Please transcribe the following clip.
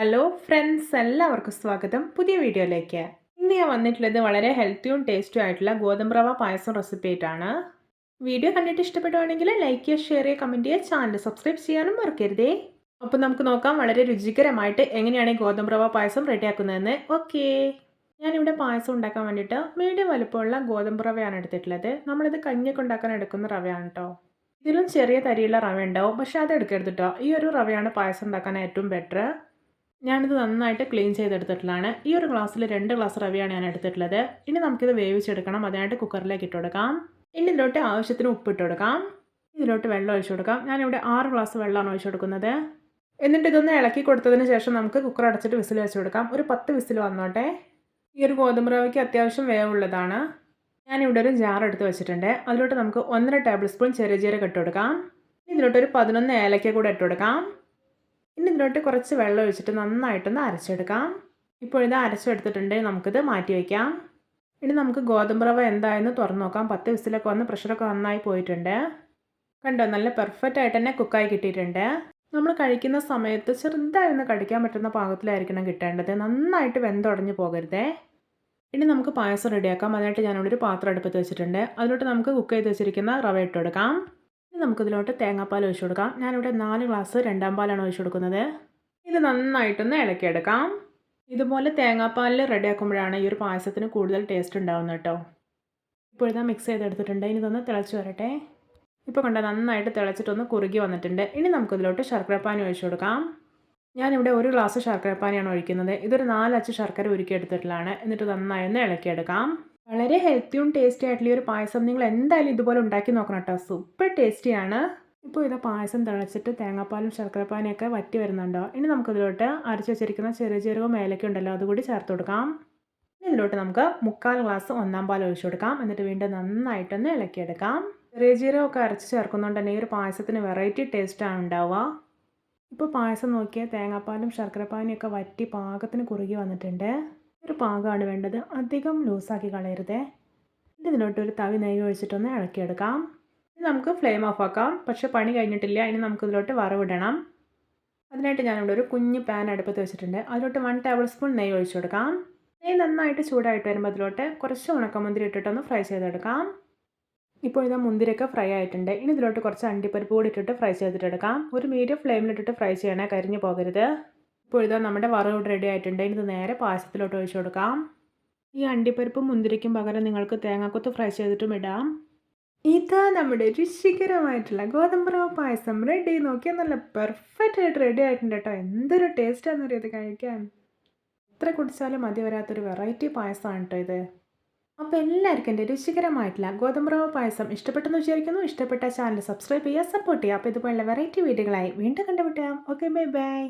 Hello friends എല്ലാവർക്കും സ്വാഗതം. പുതിയ വീഡിയോയിലേക്ക്. ഇന്ന് ഞാൻ വന്നിട്ടുള്ളത് വളരെ ഹെൽത്തിയും ടേസ്റ്റും ആയിട്ടുള്ള ഗോതമ്പ് റവ പായസം റെസിപ്പി ആയിട്ടാണ്. വീഡിയോ കണ്ടിട്ട് ഇഷ്ടപ്പെടുവാണെങ്കിൽ ലൈക്ക് ചെയ്യുക ഷെയർ ചെയ്യുക കമന്റ് ചെയ്യുക ചാനൽ സബ്സ്ക്രൈബ് ചെയ്യാനും മറക്കരുതേ. അപ്പോൾ നമുക്ക് നോക്കാം വളരെ രുചികരമായിട്ട് എങ്ങനെയാണ് ഈ ഗോതമ്പ് റവ പായസം റെഡിയാക്കുന്നതെന്ന് ഓക്കേ ഞാനിവിടെ പായസം ഉണ്ടാക്കാൻ വേണ്ടിയിട്ട് മീഡിയം വലുപ്പമുള്ള ഗോതമ്പ് റവയാണ് എടുത്തിട്ടുള്ളത്. നമ്മളിത് കഞ്ഞൊക്കെ ഉണ്ടാക്കാൻ എടുക്കുന്ന റവയാണ് കേട്ടോ ഇതിലും ചെറിയ തരിയുള്ള റവ ഉണ്ടാവും. പക്ഷേ അത് എടുക്കരുത് കേട്ടോ ഈ ഒരു റവയാണ് പായസം ഉണ്ടാക്കാൻ ഏറ്റവും ബെറ്റർ ഞാനിത് നന്നായിട്ട് ക്ലീൻ ചെയ്തെടുത്തിട്ടുള്ളതാണ്. ഈ ഒരു ഗ്ലാസ്സിൽ രണ്ട് ഗ്ലാസ് റവയാണ് ഞാൻ എടുത്തിട്ടുള്ളത്. ഇനി നമുക്കിത് വേവിച്ചെടുക്കണം. അതിനായിട്ട് കുക്കറിലേക്ക് ഇട്ട് കൊടുക്കാം. ഇനി ഇതിലോട്ട് ആവശ്യത്തിന് ഉപ്പിട്ട് കൊടുക്കാം. ഇതിലോട്ട് വെള്ളം ഒഴിച്ചു കൊടുക്കാം. ഞാനിവിടെ ആറ് ഗ്ലാസ് വെള്ളമാണ് ഒഴിച്ചു കൊടുക്കുന്നത്. എന്നിട്ട് ഇതൊന്ന് ഇളക്കി കൊടുത്തതിന് ശേഷം നമുക്ക് കുക്കർ അടച്ചിട്ട് വിസിൽ വെച്ച് കൊടുക്കാം. ഒരു പത്ത് വിസിൽ വന്നോട്ടെ. ഈ ഒരു ഗോതമ്പ് റവയ്ക്ക് അത്യാവശ്യം വേവുള്ളതാണ്. ഞാനിവിടെ ഒരു ജാർ എടുത്ത് വെച്ചിട്ടുണ്ട്. അതിലോട്ട് നമുക്ക് ഒന്നര ടേബിൾ സ്പൂൺ ചെറിയ ജീരകം ഇട്ട് കൊടുക്കാം. ഇതിലോട്ട് ഒരു പതിനൊന്ന് ഏലക്ക കൂടെ ഇട്ട് കൊടുക്കാം. ഇനി ഇതിലോട്ട് കുറച്ച് വെള്ളം ഒഴിച്ചിട്ട് നന്നായിട്ടൊന്ന് അരച്ചെടുക്കാം. ഇപ്പോൾ ഇത് അരച്ചെടുത്തിട്ടുണ്ട് നമുക്കിത് മാറ്റി വയ്ക്കാം ഇനി നമുക്ക് ഗോതമ്പ് റവ എന്തായെന്ന് തുറന്നു നോക്കാം. പത്ത് വിസിലൊക്കെ വന്ന് പ്രഷറൊക്കെ നന്നായി പോയിട്ടുണ്ട്. കണ്ടോ നല്ല പെർഫെക്റ്റ് ആയിട്ട് തന്നെ കുക്കായി കിട്ടിയിട്ടുണ്ട്. നമ്മൾ കഴിക്കുന്ന സമയത്ത് ചെറുതായി ഒന്ന് കടിക്കാൻ പറ്റുന്ന പാകത്തിലായിരിക്കണം കിട്ടേണ്ടത്. നന്നായിട്ട് വെന്തുടഞ്ഞു പോകരുതേ. ഇനി നമുക്ക് പായസം റെഡിയാക്കാം അതിനായിട്ട് ഞാനിവിടെ ഒരു പാത്രം അടുപ്പത്ത് വെച്ചിട്ടുണ്ട്. അതിലോട്ട് നമുക്ക് കുക്ക് ചെയ്ത് വെച്ചിരിക്കുന്ന റവ ഇട്ട് കൊടുക്കാം. ഇനി നമുക്കിതിലോട്ട് തേങ്ങാപ്പാൽ ഒഴിച്ചു കൊടുക്കാം. ഞാനിവിടെ നാല് ഗ്ലാസ് രണ്ടാം പാലാണ് ഒഴിച്ചു കൊടുക്കുന്നത്. ഇത് നന്നായിട്ടൊന്ന് ഇളക്കിയെടുക്കാം. ഇതുപോലെ തേങ്ങാപ്പാലിൽ റെഡിയാക്കുമ്പോഴാണ് ഈ ഒരു പായസത്തിന് കൂടുതൽ ടേസ്റ്റ് ഉണ്ടാവുന്നത് കേട്ടോ. ഇപ്പോൾ ഇതാ മിക്സ് ചെയ്തെടുത്തിട്ടുണ്ട്. ഇനി ഇതൊന്ന് തിളച്ച് വരട്ടെ. ഇപ്പോൾ കണ്ട നന്നായിട്ട് തിളച്ചിട്ടൊന്ന് കുറുകി വന്നിട്ടുണ്ട്. ഇനി നമുക്കിതിലോട്ട് ശർക്കരപ്പാനി ഒഴിച്ചു കൊടുക്കാം. ഞാനിവിടെ ഒരു ഗ്ലാസ് ശർക്കരപ്പാനിയാണ് ഒഴിക്കുന്നത്. ഇതൊരു നാലച്ച് ശർക്കര ഉരുക്കിയെടുത്തിട്ടുള്ളതാണ്. എന്നിട്ട് നന്നായി ഒന്ന് ഇളക്കിയെടുക്കാം. വളരെ ഹെൽത്തിയും ടേസ്റ്റി ആയിട്ടുള്ള ഒരു പായസം നിങ്ങൾ എന്തായാലും ഇതുപോലെ ഉണ്ടാക്കി നോക്കണം കേട്ടോ സൂപ്പർ ടേസ്റ്റിയാണ് ഇപ്പോൾ ഇത് പായസം തിളച്ചിട്ട് തേങ്ങാപ്പാലും ശർക്കരപ്പാനും ഒക്കെ വറ്റി വരുന്നുണ്ടോ? ഇനി നമുക്കിതിലോട്ട് അരച്ച് വെച്ചിരിക്കുന്ന ചെറിയ ചെറുക മേലൊക്കെ ഉണ്ടല്ലോ അതുകൂടി ചേർത്ത് കൊടുക്കാം. ഇനി ഇതിലോട്ട് നമുക്ക് മുക്കാൽ ഗ്ലാസ് ഒന്നാം പാൽ ഒഴിച്ചു കൊടുക്കാം. എന്നിട്ട് വീണ്ടും നന്നായിട്ടൊന്ന് ഇളക്കിയെടുക്കാം. ചെറിയ ജീരകമൊക്കെ അരച്ച് ചേർക്കുന്നതുകൊണ്ട് തന്നെ ഈ ഒരു പായസത്തിന് വെറൈറ്റി ടേസ്റ്റാണ് ഉണ്ടാവുക. ഇപ്പോൾ പായസം നോക്കിയാൽ തേങ്ങാപ്പാലും ശർക്കരപ്പാനും ഒക്കെ വറ്റി പാകത്തിന് കുറുകി വന്നിട്ടുണ്ട്. ഒരു പാകമാണ് വേണ്ടത്. അധികം ലൂസാക്കി കളയരുതേ. ഇതിലോട്ട് ഒരു തവി നെയ്യ് ഒഴിച്ചിട്ടൊന്ന് ഇളക്കിയെടുക്കാം. ഇനി നമുക്ക് ഫ്ലെയിം ഓഫ് ആക്കാം. പക്ഷേ പണി കഴിഞ്ഞിട്ടില്ല. ഇനി നമുക്ക് ഇതിലോട്ട് വറവിടണം. അതിനായിട്ട് ഞാനിവിടെ ഒരു കുഞ്ഞ് പാൻ അടുപ്പത്ത് വെച്ചിട്ടുണ്ട്. അതിലോട്ട് വൺ ടേബിൾ സ്പൂൺ നെയ്യ് ഒഴിച്ചു കൊടുക്കാം. നെയ്യ് നന്നായിട്ട് ചൂടായിട്ട് വരുമ്പോൾ അതിലോട്ട് കുറച്ച് ഉണക്കമുന്തിരി ഇട്ടിട്ടൊന്ന് ഫ്രൈ ചെയ്തെടുക്കാം. ഇപ്പോൾ ഇതാ മുന്തിരിയൊക്കെ ഫ്രൈ ആയിട്ടുണ്ട്. ഇനി ഇതിലോട്ട് കുറച്ച് അണ്ടിപ്പരിപ്പ് കൂടി ഇട്ടിട്ട് ഫ്രൈ ചെയ്തിട്ടെടുക്കാം. ഒരു മീഡിയം ഫ്ലെയിമിലിട്ടിട്ട് ഫ്രൈ ചെയ്യണേ കരിഞ്ഞു പോകരുത്. ഇപ്പോൾ ഇതാ നമ്മുടെ വറവ് റെഡി ആയിട്ടുണ്ട്. ഇത് നേരെ പായസത്തിലോട്ട് ഒഴിച്ചു കൊടുക്കാം. ഈ അണ്ടിപ്പരിപ്പും മുന്തിരിക്കും പകരം നിങ്ങൾക്ക് തേങ്ങാക്കൊത്ത് ഫ്രൈ ചെയ്തിട്ടും ഇടാം. ഇതാ നമ്മുടെ രുചികരമായിട്ടുള്ള ഗോതമ്പ് റവ പായസം റെഡി നോക്കിയാൽ നല്ല പെർഫെക്റ്റ് ആയിട്ട് റെഡി ആയിട്ടുണ്ട് കേട്ടോ. എന്തൊരു ടേസ്റ്റാണെന്ന് അറിയാം കഴിക്കാൻ? എത്ര കുടിച്ചാലും മതി വരാത്തൊരു വെറൈറ്റി പായസമാണ് കേട്ടോ ഇത്. അപ്പോൾ എല്ലാവർക്കും എന്റെ രുചികരമായിട്ടുള്ള ഗോതമ്പ് റവ പായസം ഇഷ്ടപ്പെട്ടെന്ന് വിചാരിക്കുന്നു. ഇഷ്ടപ്പെട്ട ചാനൽ സബ്സ്ക്രൈബ് ചെയ്യുക സപ്പോർട്ട് ചെയ്യുക. അപ്പോൾ ഇതുപോലുള്ള വെറൈറ്റി വീഡിയോകളായി വീണ്ടും കണ്ടുപിട്ടാം ഓക്കെ ബൈ ബൈ